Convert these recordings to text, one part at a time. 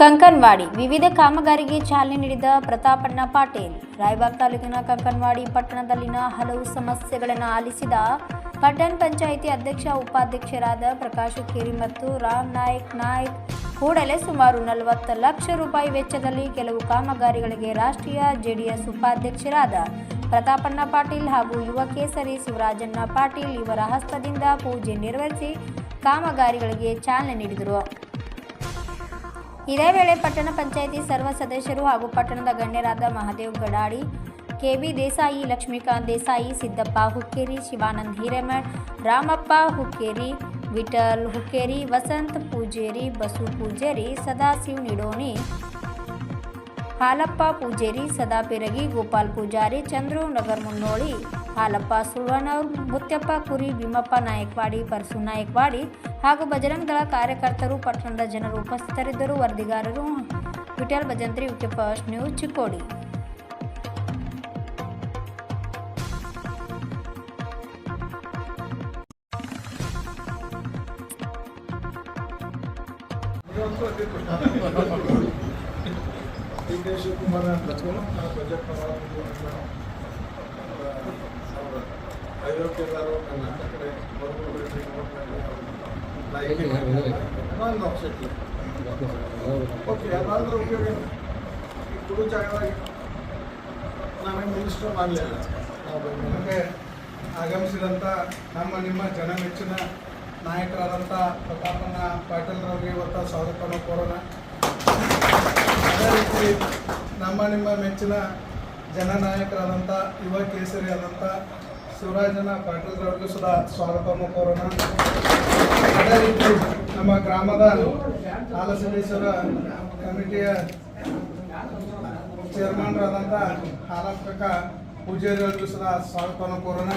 ಕಂಕನ್ವಾಡಿ ವಿವಿಧ ಕಾಮಗಾರಿಗೆ ಚಾಲನೆ ನೀಡಿದ ಪ್ರತಾಪಣ್ಣ ಪಾಟೀಲ್. ರಾಯಬಾಗ್ ತಾಲೂಕಿನ ಕಂಕನ್ವಾಡಿ ಪಟ್ಟಣದಲ್ಲಿನ ಹಲವು ಸಮಸ್ಯೆಗಳನ್ನು ಆಲಿಸಿದ ಪಟ್ಟಣ ಪಂಚಾಯಿತಿ ಅಧ್ಯಕ್ಷ, ಉಪಾಧ್ಯಕ್ಷರಾದ ಪ್ರಕಾಶ್ ಕೇರಿ ಮತ್ತು ರಾಮ್ ನಾಯಕ್ ನಾಯಕ್ ಕೂಡಲೇ ಸುಮಾರು ನಲವತ್ತು ಲಕ್ಷ ರೂಪಾಯಿ ವೆಚ್ಚದಲ್ಲಿ ಕೆಲವು ಕಾಮಗಾರಿಗಳಿಗೆ ರಾಷ್ಟ್ರೀಯ ಜೆಡಿಎಸ್ ಉಪಾಧ್ಯಕ್ಷರಾದ ಪ್ರತಾಪಣ್ಣ ಪಾಟೀಲ್ ಹಾಗೂ ಯುವ ಕೇಸರಿ ಶಿವರಾಜಣ್ಣ ಪಾಟೀಲ್ ಇವರ ಹಸ್ತದಿಂದ ಪೂಜೆ ನೆರವೇರಿಸಿ ಕಾಮಗಾರಿಗಳಿಗೆ ಚಾಲನೆ ನೀಡಿದರು. ಇದೇ ವೇಳೆ ಪಟ್ಟಣ ಪಂಚಾಯಿತಿ ಸರ್ವ ಸದಸ್ಯರು ಹಾಗೂ ಪಟ್ಟಣದ ಗಣ್ಯರಾದ ಮಹಾದೇವ್ ಗಡಾಡಿ ಕೆಬಿ ದೇಸಾಯಿ, ಲಕ್ಷ್ಮೀಕಾಂತ್ ದೇಸಾಯಿ, ಸಿದ್ದಪ್ಪ ಹುಕ್ಕೇರಿ, ಶಿವಾನಂದ್ ಹಿರೇಮಠ್, ರಾಮಪ್ಪ ಹುಕ್ಕೇರಿ, ವಿಠಲ್ ಹುಕ್ಕೇರಿ, ವಸಂತ್ ಪೂಜೇರಿ, ಬಸು ಪೂಜೇರಿ, ಸದಾಶಿವ್ ನಿಡೋಣಿ, ಹಾಲಪ್ಪ ಪೂಜೇರಿ, ಸದಾ ಪಿರಗಿ, ಗೋಪಾಲ್ ಪೂಜಾರಿ, ಚಂದ್ರು ನಗರ್ ಮುನ್ನೋಳಿ ಹಾಲಪ್ಪ ಸುಳ್ವನವ್ರು ಮುತ್ಯಪ್ಪ, ಕುರಿ, ಭೀಮಪ್ಪ, ನಾಯಕ್ವಾಡಿ ಪರಸು ನಾಯಕ್ವಾಡಿ ಹಾಗೂ ಬಜರಂಗ ಕಾರ್ಯಕರ್ತರು, ಪಟ್ಟಣದ ಜನರು ಉಪಸ್ಥಿತರಿದ್ದರು. ವರದಿಗಾರರು Vithal Bhajantri VK first news, Chikkodi. Shivakumar ಅಂತ ಬಜೆಟ್ ಐರೋಪ್ಯದವರು ಕರ್ನಾಟಕ ಕಡೆ? ಈ ಕುಡು ಜಾಗದಾಗ ನಾವೇನು ನಾವು ನಮಗೆ ಆಗಮಿಸಿದಂಥ ನಮ್ಮ ನಿಮ್ಮ ಜನ ಮೆಚ್ಚಿನ ನಾಯಕರಾದಂಥ ಪ್ರತಾಪಣ್ಣ ಪಾಟೀಲ್ರವರಿಗೆ ಇವತ್ತು ಸ್ವಾಗತವನ್ನು ಕೋರೋಣ ಅದೇ ರೀತಿ ನಮ್ಮ ನಿಮ್ಮ ಮೆಚ್ಚಿನ ಜನನಾಯಕರಾದಂಥ ಯುವ ಕೇಸರಿ ಆದಂಥ ಶಿವರಾಜನ ಪಾಟೀಲ್ರವ್ರಿಗೂ ಸುಧಾ ಸ್ವಾಗತವನ್ನು ಕೋರೋಣ ಅದೇ ರೀತಿ ನಮ್ಮ ಗ್ರಾಮದ ಹಾಲಸಿದ್ದೇಶ್ವರ ಕಮಿಟಿಯ ಚೇರ್ಮನ್ರಾದಂಥ ಹಾಲಕ್ಕಕ್ಕ ಪೂಜಾರಿಯವರಿಗೂ ಸಹ ಸ್ವಾಗತವನ್ನು ಕೋರೋಣ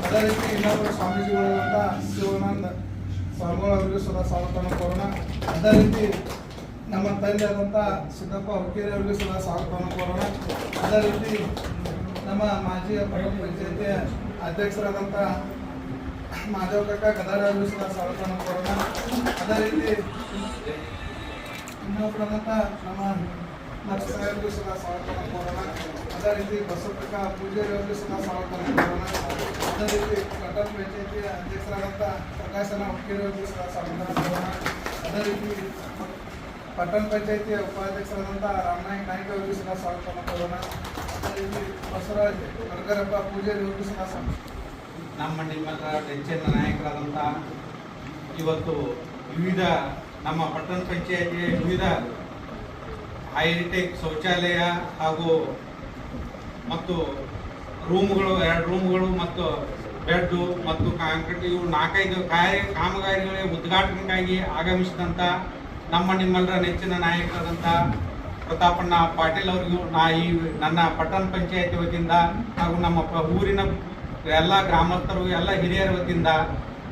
ಅದೇ ರೀತಿ ಇನ್ನೊಬ್ಬರು ಸ್ವಾಮೀಜಿಗಳಾದಂಥ ಶಿವಾನಂದ ಸ್ವಾಮಿಗಳವರಿಗೂ ಸಹ ಸ್ವಾಗತವನ್ನು ಕೋರೋಣ ಅದೇ ರೀತಿ ನಮ್ಮ ತಂದೆ ಆದಂಥ ಸಿದ್ದಪ್ಪ ಹುಕ್ಕೇರಿ ಅವರಿಗೂ ಸಹ ಸ್ವಾಗತವನ್ನು ಕೋರೋಣ ಅದೇ ರೀತಿ ನಮ್ಮ ಮಾಜಿ ಪಟ್ಟಣ ಪಂಚಾಯತಿಯ ಅಧ್ಯಕ್ಷರಾದಂಥ ಮಾಧವ ಕಕ್ಕ ಅವರಿಗೂ ಸಹ ಸ್ವಾಗತವನ್ನು ಕೋರೋಣ ಅದೇ ರೀತಿ ಇನ್ನೊಬ್ಬರಾದಂಥ ನಮ್ಮ ನರ್ಸರಿಗೂ ಸಹ ಸ್ವಾಗತವನ್ನು ಕೋರೋಣ ಅದೇ ರೀತಿ ಬಸವಕಕ್ಕ ಅವರಿಗೂ ಸಹ ಸ್ವಾಗತವನ್ನು ಕೋರೋಣ ಅದೇ ರೀತಿ ಪಟ್ಟಣ ಪಂಚಾಯತಿಯ ಅಧ್ಯಕ್ಷರಾದಂಥ ಪ್ರಕಾಶನ ಹುಕ್ಕೇರಿ ಅವರಿಗೂ ಸಹ ಸ್ವಾಗತವನ್ನು ಕೋರೋಣ ಅದೇ ರೀತಿ ಪಟ್ಟಣ ಪಂಚಾಯತಿಯ ಉಪಾಧ್ಯಕ್ಷರಾದಂಥ ರಾಮನಾಯಕ್ ನಾಯ್ಕ ಅವರಿಗೂ ಸಹ ಸ್ವಾಗತ ಮಾಡೋಣ ಇಲ್ಲಿ ಬಸವರಾಜ್ ವರ್ಗರಪ್ಪ ಪೂಜಾರಿ ಅವರಿಗೂ ಸಹ ನಮ್ಮ ನಿಮ್ಮೆಲ್ಲರ ಹೆಚ್ಚಿನ ನಾಯಕರಾದಂಥ ಇವತ್ತು ವಿವಿಧ ನಮ್ಮ ಪಟ್ಟಣ ಪಂಚಾಯತಿಯ ವಿವಿಧ ಹೈಟೆಕ್ ಶೌಚಾಲಯ ಹಾಗೂ ಮತ್ತು ರೂಮ್ಗಳು, ಎರಡು ರೂಮ್ಗಳು ಮತ್ತು ಬೆಡ್ಡು ಮತ್ತು ಕಾಂಕ್ರೀಟ್ ಇವು ನಾಲ್ಕೈದು ಕಾರ್ಯ ಕಾಮಗಾರಿಗಳಿಗೆ ಉದ್ಘಾಟನೆಗಾಗಿ ಆಗಮಿಸಿದಂಥ ನಮ್ಮ ನಿಮ್ಮೆಲ್ಲರ ನೆಚ್ಚಿನ ನಾಯಕರಾದಂಥ ಪ್ರತಾಪಣ್ಣ ಪಾಟೀಲ್ ಅವರಿಗೂ ನಾ ಈ ನನ್ನ ಪಟ್ಟಣ ಪಂಚಾಯತಿ ವತಿಯಿಂದ ಹಾಗೂ ನಮ್ಮ ಊರಿನ ಎಲ್ಲ ಗ್ರಾಮಸ್ಥರು, ಎಲ್ಲ ಹಿರಿಯರ ವತಿಯಿಂದ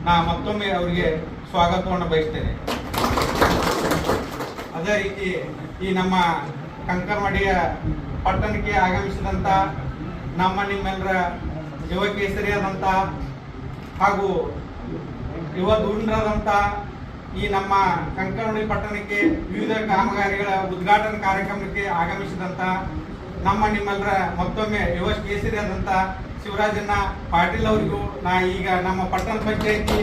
ನಾ ಮತ್ತೊಮ್ಮೆ ಅವರಿಗೆ ಸ್ವಾಗತವನ್ನು ಬಯಸ್ತೇನೆ. ಅದೇ ರೀತಿ ಈ ನಮ್ಮ ಕಂಕರಮಡಿಯ ಪಟ್ಟಣಕ್ಕೆ ಆಗಮಿಸಿದಂಥ ನಮ್ಮ ನಿಮ್ಮೆಲ್ಲರ ಯುವ ಕೇಸರಿಯಾದಂಥ ಹಾಗೂ ಯುವ ಧೂರ್ಣರಾದಂಥ ಈ ನಮ್ಮ ಕಂಕನಹಳ್ಳಿ ಪಟ್ಟಣಕ್ಕೆ ವಿವಿಧ ಕಾಮಗಾರಿಗಳ ಉದ್ಘಾಟನಾ ಕಾರ್ಯಕ್ರಮಕ್ಕೆ ಆಗಮಿಸಿದಂತ ನಮ್ಮ ನಿಮ್ಮೆಲ್ಲರ ಮತ್ತೊಮ್ಮೆ ಯುವ ಕೇಸರಿಯಾದಂಥ ಶಿವರಾಜನ್ನ ಪಾಟೀಲ್ ಅವರಿಗೂ ನಾ ಈಗ ನಮ್ಮ ಪಟ್ಟಣ ಪಂಚಾಯತಿ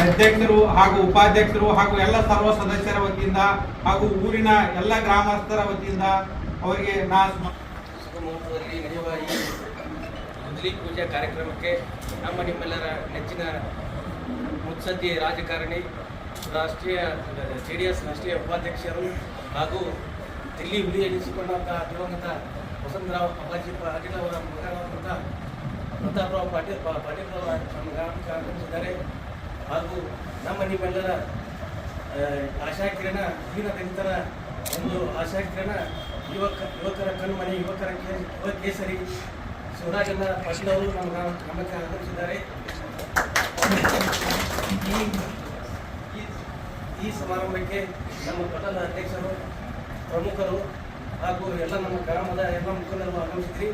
ಅಧ್ಯಕ್ಷರು ಹಾಗೂ ಉಪಾಧ್ಯಕ್ಷರು ಹಾಗೂ ಎಲ್ಲ ಸರ್ವ ಸದಸ್ಯರ ವತಿಯಿಂದ ಹಾಗೂ ಊರಿನ ಎಲ್ಲ ಗ್ರಾಮಸ್ಥರ ವತಿಯಿಂದ ಅವರಿಗೆ ನಾ ಮೊದಲಿ ಪೂಜಾ ಕಾರ್ಯಕ್ರಮಕ್ಕೆ ನಮ್ಮ ನಿಮ್ಮೆಲ್ಲರ ನೆಚ್ಚಿನ ಮುತ್ಸದ್ದಿ ರಾಜಕಾರಣಿ ರಾಷ್ಟ್ರೀಯ ಜೆ ಡಿ ಎಸ್ ರಾಷ್ಟ್ರೀಯ ಉಪಾಧ್ಯಕ್ಷರು ಹಾಗೂ ದಿಲ್ಲಿ ಹುಲಿ ಎನಿಸಿಕೊಂಡಂಥ ದಿವಂಗತ ವಸಂತರಾವ್ ಅಪ್ಪಾಜಿ ಪಾಟೀಲ್ ಅವರ ಮಗನಾದಂಥ ಪ್ರತಾಪರಾವ್ ಪಾಟೀಲ್ ಪಾಟೀಲ್ ಅವರ ಆಗಮಿಸಿದ್ದಾರೆ ಹಾಗೂ ನಮ್ಮ ನಿಮ್ಮೆಲ್ಲರ ಆಶಾಕಿರಣ ಹೀನ ದಲಿತರ ಒಂದು ಆಶಾಕಿರಣ ಯುವಕ, ಯುವಕರ ಕಣ್ಮನೆ, ಯುವಕರ ಯುವ ಕೇಸರಿ ಶಿವರಾಜನ ಪಾಟೀಲ್ ಅವರು ನಮ್ಮ ಗ್ರಾಮ ಗ್ರಾಮಕ್ಕೆ ಆಗಮಿಸಿದ್ದಾರೆ. ಈ ಸಮಾರಂಭಕ್ಕೆ ನಮ್ಮ ಪಟ್ಟಣದ ಅಧ್ಯಕ್ಷರು ಪ್ರಮುಖರು ಹಾಗೂ ಎಲ್ಲ ನಮ್ಮ ಗ್ರಾಮದ ಎಲ್ಲ ಮುಖಂಡರು ಆಗಮಿಸಿದ್ರಿ.